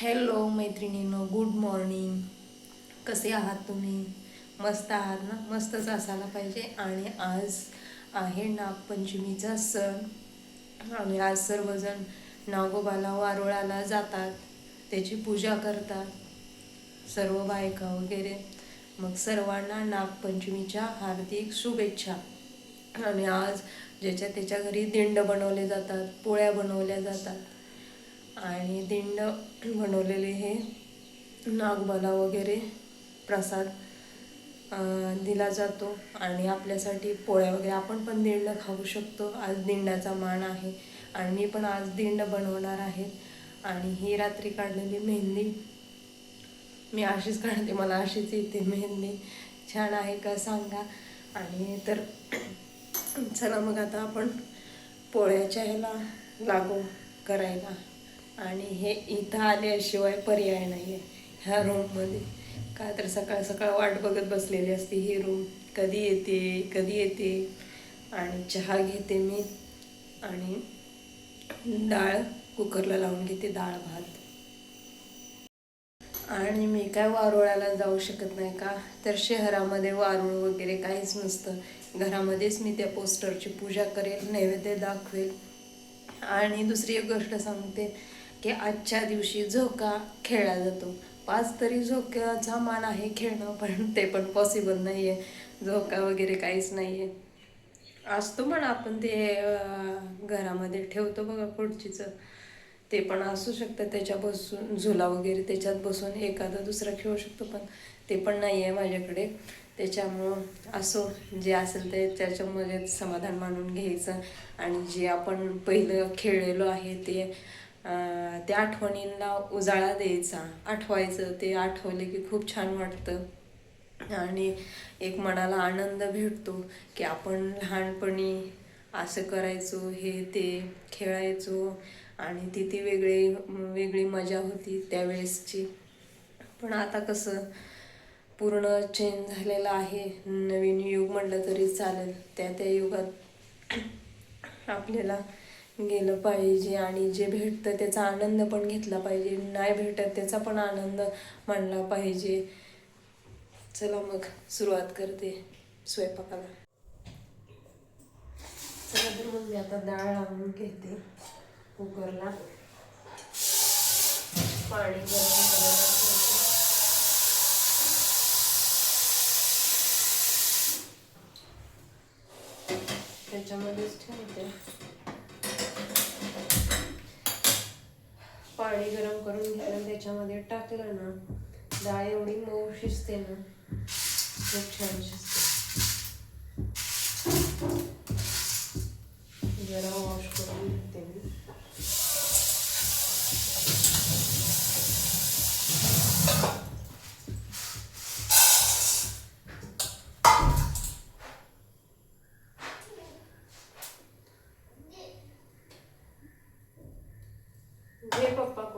Hello मैत्रिणीनो good morning कसे आहात तुम्ही? मस्त आहात ना? मस्तच असायला पाहिजे. आणि आज आहे नागपंचमीचा सण. आणि आज सर्वजण नागोबाला वारुळाला जातात. त्याची पूजा करतात. सर्व बायका वगैरे. मग सर्वांना नागपंचमीच्या हार्दिक शुभेच्छा. आणि आज ज्याच्या त्याच्या घरी दिंड बनवले जातात पोळ्या बनवल्या जातात. आणि दिंड बनवलेले हे नागबाला वगैरे प्रसाद दिला जातो. आणि आपल्यासाठी पोळ्या वगैरे आपण पण दिंड खाऊ शकतो. आज दिंडाचा मान आहे. आणि मी पण आज दिंड बनवणार आहे. आणि ही रात्री काढलेली मेहंदी मी अशीच काढते मला अशीच येते मेहंदी. छान आहे का सांगा? आणि तर चला मग आता आपण पोळ्याच्या ह्याला लागू करायला. आणि हे इथं आल्याशिवाय पर्याय नाही आहे ह्या रूममध्ये का तर सकाळ सकाळ वाट बघत बसलेली असते ही रूम कधी येते कधी येते? आणि चहा घेते मी आणि डाळ कुकरला लावून घेते डाळ भात. आणि मी काय वारुळाला जाऊ शकत नाही का? तर शहरामध्ये वारुळ वगैरे काहीच नसतं. घरामध्येच मी त्या पोस्टरची पूजा करेल नैवेद्य दाखवेल. आणि दुसरी एक गोष्ट सांगते. की आजच्या दिवशी झोका खेळला जातो. पाच तरी झोक्याचा मान आहे खेळणं पण ते पण पॉसिबल नाही आहे झोका वगैरे काहीच नाही आहे असतो म्हणा आपण ते घरामध्ये ठेवतो बघा खुर्चीचं. ते पण असू शकतं. त्याच्या बसून झुला वगैरे त्याच्यात बसून एखादा दुसरा खेळू शकतो पण ते पण नाही आहे माझ्याकडे. त्याच्यामुळं असो जे असेल ते त्याच्यामध्ये समाधान मानून घ्यायचं. आणि जे आपण पहिलं खेळलेलो आहे ते त्या आठवणींना उजाळा द्यायचा. आठवायचं ते आठवले की खूप छान वाटतं. आणि एक मनाला आनंद भेटतो की आपण लहानपणी असं करायचो हे ते खेळायचो आणि ती ती वेगळी वेगळी मजा होती त्यावेळेसची. पण आता कसं पूर्ण चेंज झालेलं आहे. नवीन युग म्हटलं तरी चालेल. त्या त्या युगात आपल्याला गेलं पाहिजे आणि जे भेटतं त्याचा आनंद पण घेतला पाहिजे. नाही भेटत त्याचा पण आनंद मानला पाहिजे. चला मग सुरुवात करते स्वयंपाकाला. चला तर मग मी आता डाळ लावून घेते कुकरला. पाणी गरम करायला त्याच्यामध्येच ठेवते. पाणी गरम करून घेतलं त्याच्यामध्ये टाकलं ना डाळ एवढी मऊ शिजते ना खूप छान शिजते.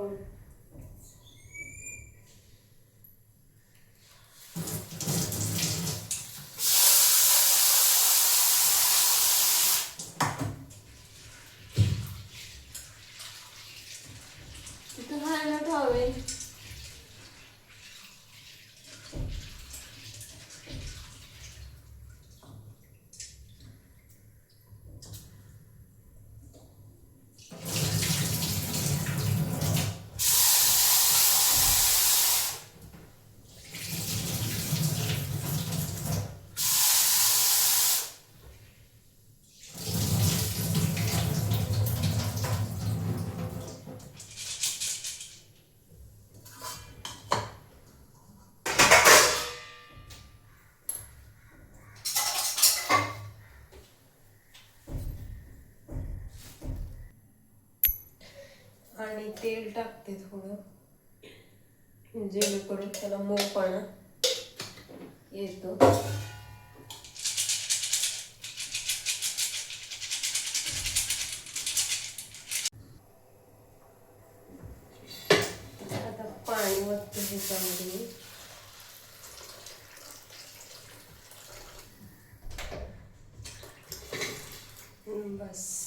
forward. आणि तेल टाकते थोडं. जेणेकरून त्याला मोपाणा येतो. आता पाणी वरते ह्याच्यामध्ये हम्म, बस.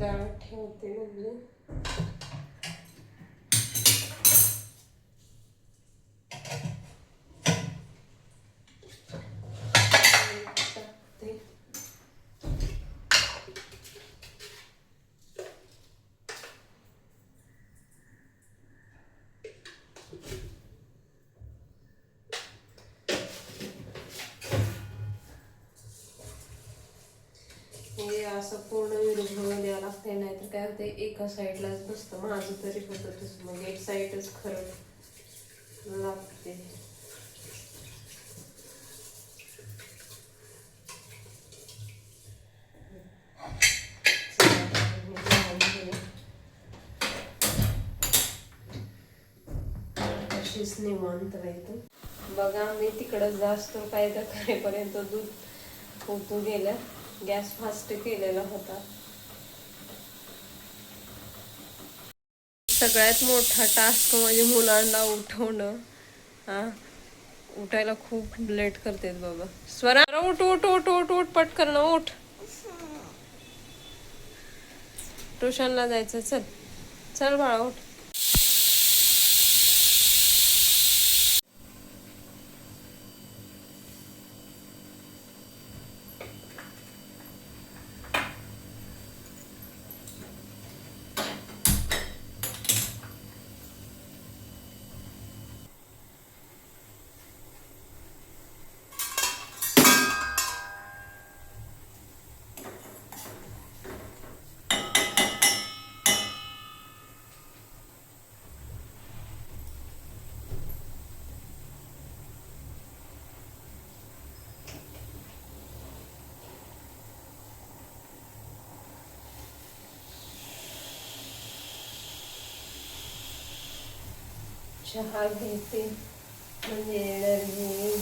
डाळ ठेवते म्हणजे हे असं पूर्ण विरुद्ध द्यावं लागते नाहीतर काय होते एका साईडलाच बसतं. माझं तरी होतं तसं मग एक साईडच खरं लागते अशीच निवांत राहतो बघा मी तिकडं जास्त फायदा करेपर्यंत दूध होतो गेलं. गॅस फास्ट केलेला होता. सगळ्यात मोठा टास्क म्हणजे मुलांना उठवणं. हा. उठायला खूप लेट करतेत बाबा. स्वरा उठ उठ उठ उठ उठ पटकन उठ. ट्युशनला जायचं चल. चल बाळा उठ. चहा घेते म्हणजे एनर्जी येईल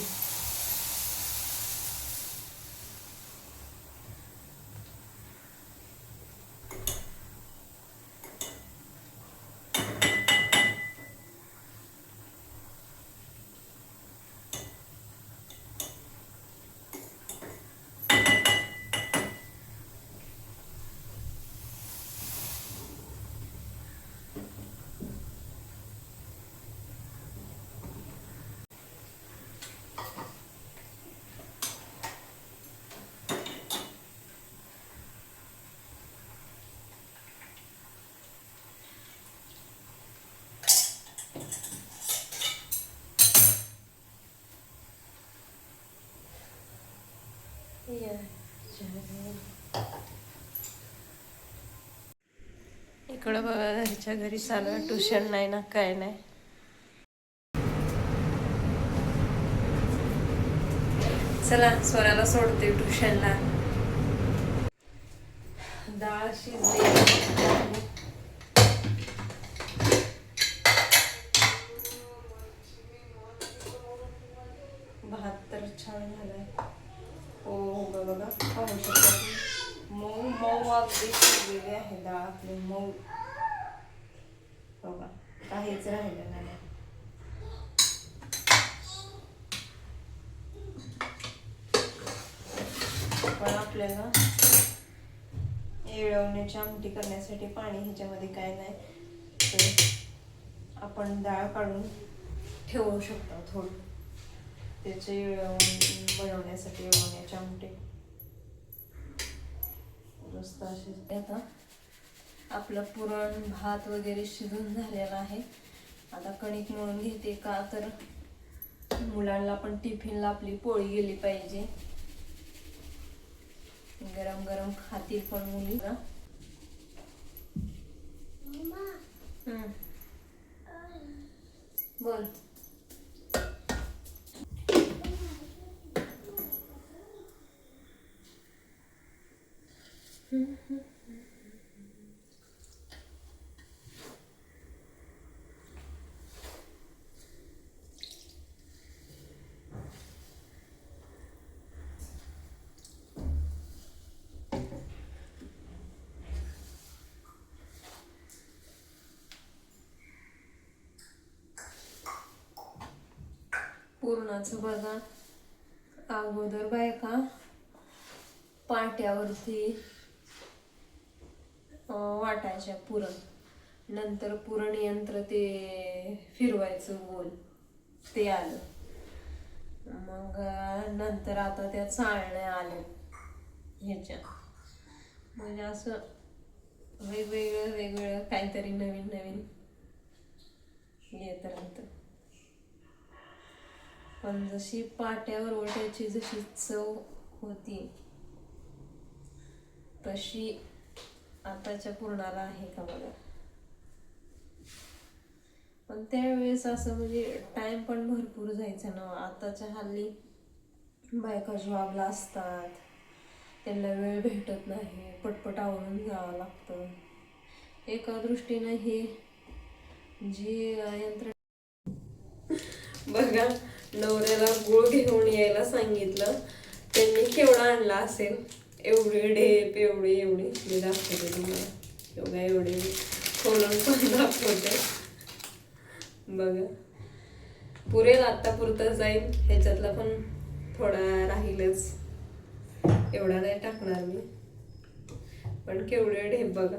या चहा. इकडं बघा घरच्या घरी चालू आहे. ट्युशन नाही ना काय नाही. चला स्वराला सोडते ट्युशनला. डाळ शिजली भात तर छान झालाय हो हो ग बघा पाहू शकता तुम्ही. मऊ मऊ शिजलेली आहे डाळ आपली मऊ बघा काहीच राहिलं नाही पण आपल्याला येळवण्याची आमटी करण्यासाठी पाणी ह्याच्यामध्ये काय नाही तर आपण डाळ काढून ठेवू शकतो थोडं. त्याचे येळवण बनवण्यासाठी येळवण्याची आमटी. मस्त असे आता आपलं पुरण भात वगैरे शिजून झालेला आहे. आता कणिक मिळून घेते का तर मुलांना पण टिफिनला आपली पोळी गेली पाहिजे. गरम गरम खातील पण मुली. बोल. पूर्णाचं बघा. अगोदर बायका पाट्यावरती वाटायच्या पुरण. नंतर पुरण यंत्र ते फिरवायचं गोल. ते आलं. मग नंतर आता त्या चाळण्या आल्या ह्याच्या म्हणजे असं वेगवेगळं वेगवेगळं काहीतरी नवीन नवीन येत राहतं पण जशी पाट्यावर ओट्याची जशी चव होती तशी आताच्या पूर्णाला आहे का बघा? पण त्यावेळेस असं म्हणजे टाइम पण भरपूर जायचा ना. आताच्या हल्ली बायका जॉबला असतात. त्यांना वेळ भेटत नाही. पटपट आवरून जावं लागतं. एका दृष्टीनं हे जी यंत्र बघा नवऱ्याला गुळ घेऊन यायला सांगितलं. त्यांनी केवढा आणला असेल? एवढी ढेप एवढी एवढी मी दाखवते तुम्हाला. एवढ्या एवढे खोलून पण दाखवते. बघा. पुरेल आत्तापुरतं जाईल. ह्याच्यातला पण थोडा राहीलच. एवढा नाही टाकणार मी. पण केवढे ढेप बघा.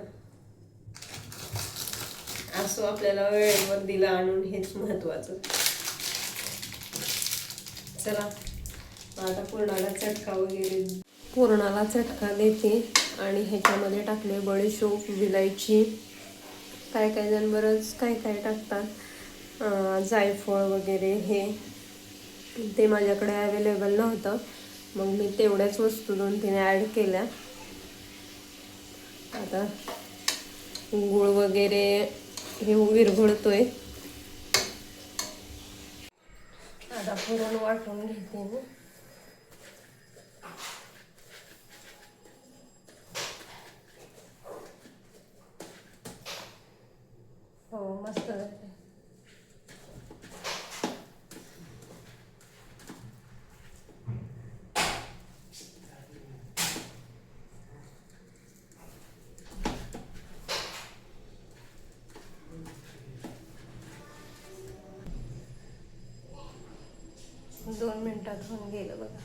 असो आपल्याला वेळेवर दिला आणून हेच महत्वाचं. चला. आता पूर्णाला चटका वगैरे पूर्णाला चटका देते आणि ह्याच्यामध्ये टाकले बडीशोप विलायची. काय काय जण बरंच काय काय टाकतात जायफळ वगैरे हे. ते माझ्याकडे अवेलेबल नव्हतं. मग मी तेवढ्याच वस्तू दोन तीन ॲड केल्या. आता गुळ वगैरे हे विरघळतोय. आता पुरण वाटून घेते मी. हो मस्त दोन मिनिटात होऊन गेलं बघा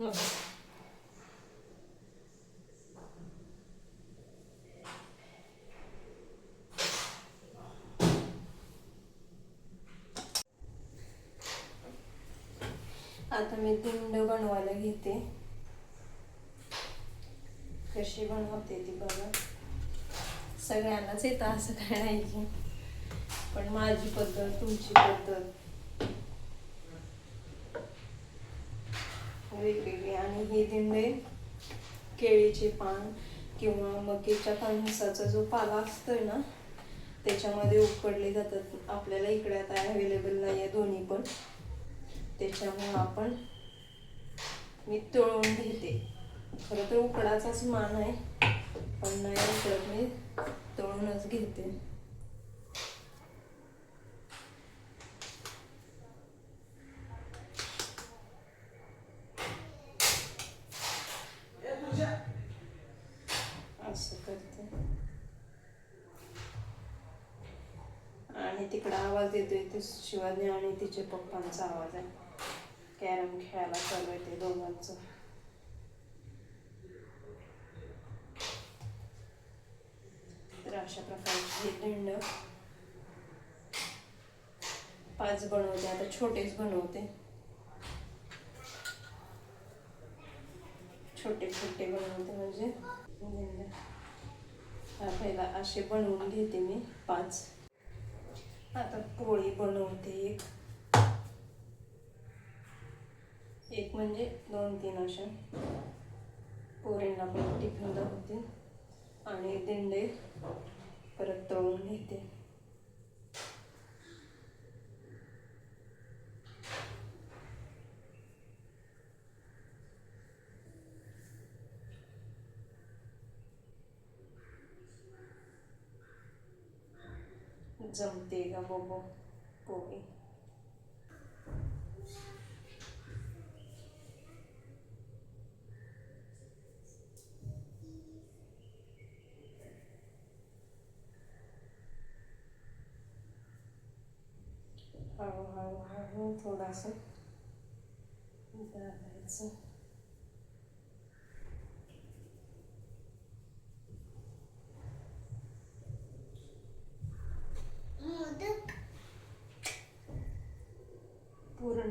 हो. आता मी दिंड बनवायला घेते. कशी बनवते ती बघा. सगळ्यांनाच येतं असं काय नाही की पण माझी पद्धत तुमची पद्धत. वेगवेगळी. आणि हे दिंडे केळीचे पान किंवा मकेच्या कणसाचा जो पाला असतोय ना त्याच्यामध्ये उकडले जातात. आपल्याला इकडे आता अवेलेबल नाही आहे दोन्ही पण. त्याच्यामुळं आपण मी तळून घेते. खरं तर उकडाचाच मान आहे पण नाही उकडत मी. तळूनच घेते असं करते आणि तिकडं आवाज येतोय ते शिवानी आणि तिचे पप्पांचा आवाज आहे. कॅरम खेळायला चालू आहे ते दोघांचं. तर अशा प्रकारचे हे पाच बनवते आता छोटेच बनवते. छोटे छोटे बनवते म्हणजे पहिला असे बनवून घेते मी पाच. आता पोळी बनवते एक. एक म्हणजे दोन तीन अशा. पोरींना पण टिफिन दाखवते. आणि दिंडे परत तळून घेते. जमते का बघू पोळी हळू हळू हळू थोडासा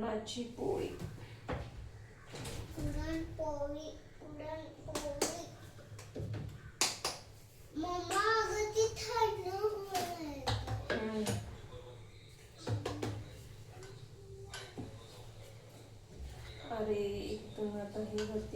पुरणाची पोळी. पुरणपोळी पुरणपोळी मम्मा अगं ती थंड होईल अरे तुम्ही आता हे होते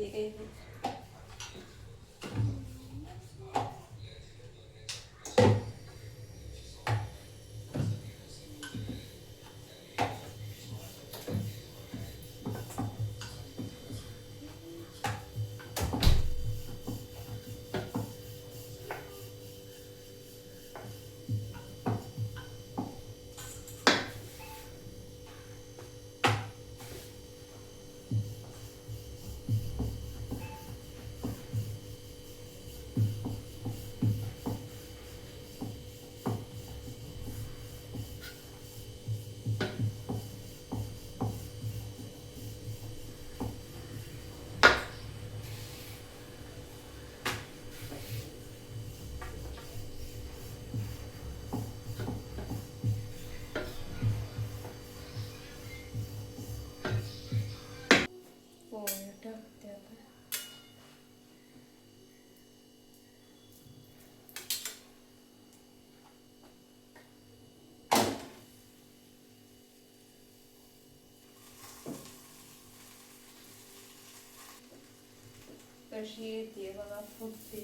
कशी येते बघा फुटते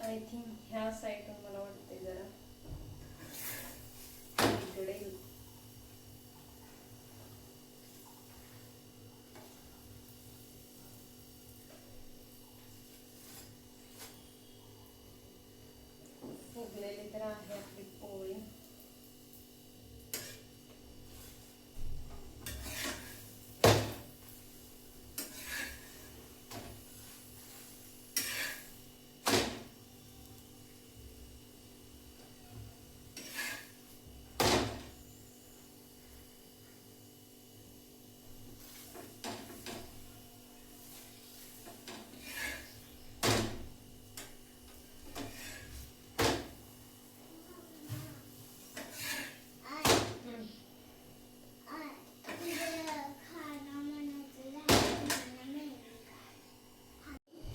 आय थिंक ह्या साईडून मला वाटते जरा इकडे फुगलेली तर आहे आपली पोळी आई आई तुझं खाणं म्हणायचं झालं मला नाही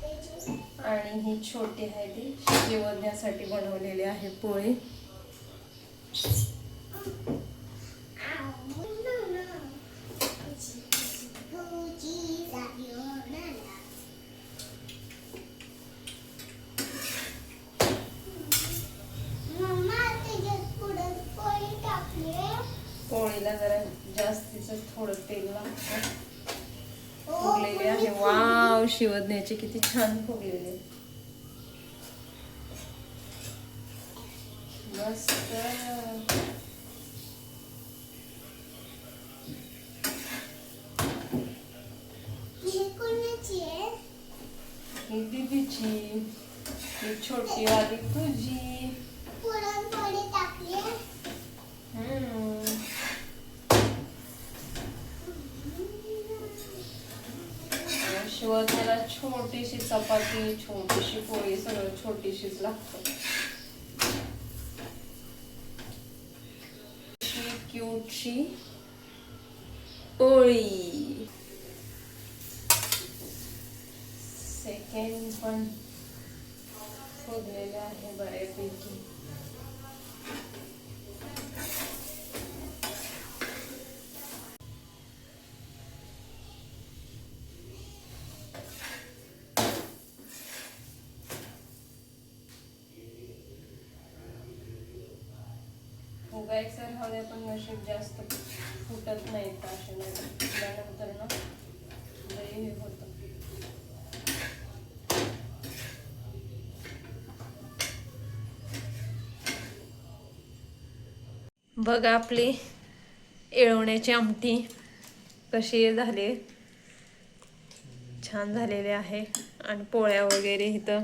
त्याची आणि ही छोटी आहे ती. शिवण्यासाठी बनवलेली आहे पोळी पोळीला जरा जास्तीच थोडं तेल लागतं. फुगलेले आहे. वाव शिवदण्याचे किती छान फुगलेले आहे. मस्त ही छोटी वाली तुझी पुरणपोळी हम्म. शिवज्ञाला छोटीशी चपाती छोटीशी पोळी सगळं छोटीशीच लागतं খুশি ওই सेकेंड वन हो गेलेला आहे बऱ्यापैकी उगायचं राहू पण नशीब जास्त फुटत नाहीत असे नाही ना लई हे होतं. बघा आपली येळवण्याची आमटी कशी झाली. छान झालेले आहे. आणि पोळ्या वगैरे इथं.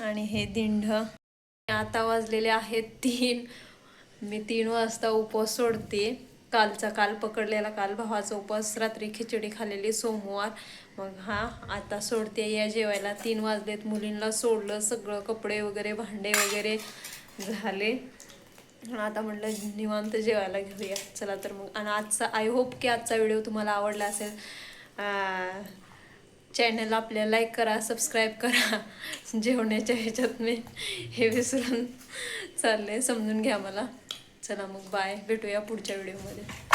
आणि हे दिंड. आता वाजलेले आहेत तीन. मी तीन वाजता उपवास सोडते. कालचा काल पकडलेला काल भावाचा उपवास रात्री खिचडी खाल्लेली सोमवार. मग हा आता सोडते. या जेवायला तीन वाजलेत. मुलींना सोडलं सगळं कपडे वगैरे भांडे वगैरे झाले. आता म्हटलं निवांत जेवायला घेऊया. चला तर मग. आणि आजचा आय होप की आजचा व्हिडिओ तुम्हाला आवडला असेल. चॅनल आपल्या लाईक करा सबस्क्राईब करा. जेवण्याच्या ह्याच्यात मी हे विसरून चालले समजून घ्या मला. चला मग बाय भेटूया पुढच्या व्हिडिओमध्ये